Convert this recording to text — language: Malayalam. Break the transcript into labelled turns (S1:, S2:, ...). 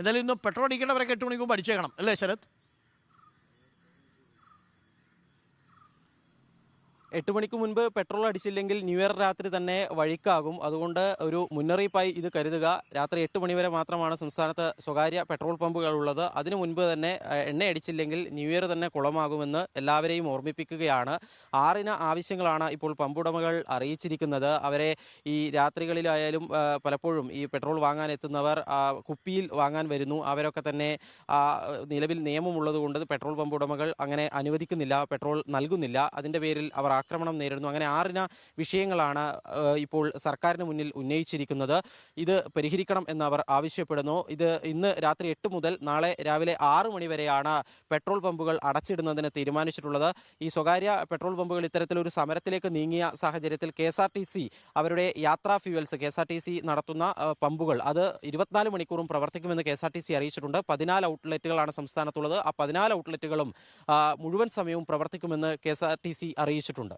S1: എന്തായാലും ഇന്ന് പെട്രോൾ അടിക്കേണ്ടവരൊക്കെ എട്ട് മണിക്ക് മുമ്പ് അടിച്ചേക്കണം. അല്ലേ ശരത്?
S2: എട്ട് മണിക്ക് മുൻപ് പെട്രോൾ അടിച്ചില്ലെങ്കിൽ ന്യൂ ഇയർ രാത്രി തന്നെ വഴിക്കാകും. അതുകൊണ്ട് ഒരു മുന്നറിയിപ്പായി ഇത് കരുതുക. രാത്രി എട്ട് മണിവരെ മാത്രമാണ് സംസ്ഥാനത്ത് സ്വകാര്യ പെട്രോൾ പമ്പുകൾ ഉള്ളത്. അതിനു മുൻപ് തന്നെ എണ്ണയടിച്ചില്ലെങ്കിൽ ന്യൂ ഇയർ തന്നെ കുളമാകുമെന്ന് എല്ലാവരെയും ഓർമ്മിപ്പിക്കുകയാണ്. ആറിന് ആവശ്യങ്ങളാണ് ഇപ്പോൾ പമ്പുടമകൾ അറിയിച്ചിരിക്കുന്നത്. അവരെ ഈ രാത്രികളിലായാലും പലപ്പോഴും ഈ പെട്രോൾ വാങ്ങാൻ എത്തുന്നവർ കുപ്പിയിൽ വാങ്ങാൻ വരുന്നു. അവരൊക്കെ തന്നെ നിലവിൽ നിയമമുള്ളത് കൊണ്ട് പെട്രോൾ പമ്പുടമകൾ അങ്ങനെ അനുവദിക്കുന്നില്ല പെട്രോൾ നൽകുന്നില്ല. അതിന്റെ പേരിൽ അവർ ആക്രമണം നേരിടുന്നു. അങ്ങനെ ആറിന വിഷയങ്ങളാണ് ഇപ്പോൾ സർക്കാരിന് മുന്നിൽ ഉന്നയിച്ചിരിക്കുന്നത്. ഇത് പരിഹരിക്കണം എന്ന് അവർ ആവശ്യപ്പെടുന്നു. ഇത് ഇന്ന് രാത്രി എട്ട് മുതൽ നാളെ രാവിലെ ആറ് മണിവരെയാണ് പെട്രോൾ പമ്പുകൾ അടച്ചിടുന്നതിന് തീരുമാനിച്ചിട്ടുള്ളത്. ഈ സ്വകാര്യ പെട്രോൾ പമ്പുകൾ ഇത്തരത്തിലൊരു സമരത്തിലേക്ക് നീങ്ങിയ സാഹചര്യത്തിൽ K S R T C അവരുടെ യാത്രാ fuels K S R T C നടത്തുന്ന പമ്പുകൾ. അത് ഇരുപത്തിനാല് മണിക്കൂറും പ്രവർത്തിക്കുമെന്ന് K S R T C അറിയിച്ചിട്ടുണ്ട്. പതിനാല് ഔട്ട്ലെറ്റുകളാണ് സംസ്ഥാനത്തുള്ളത്. ആ പതിനാല് ഔട്ട്ലെറ്റുകളും മുഴുവൻ സമയവും പ്രവർത്തിക്കുമെന്ന് K S R T C അറിയിച്ചിട്ടുണ്ട്. ഉണ്ട്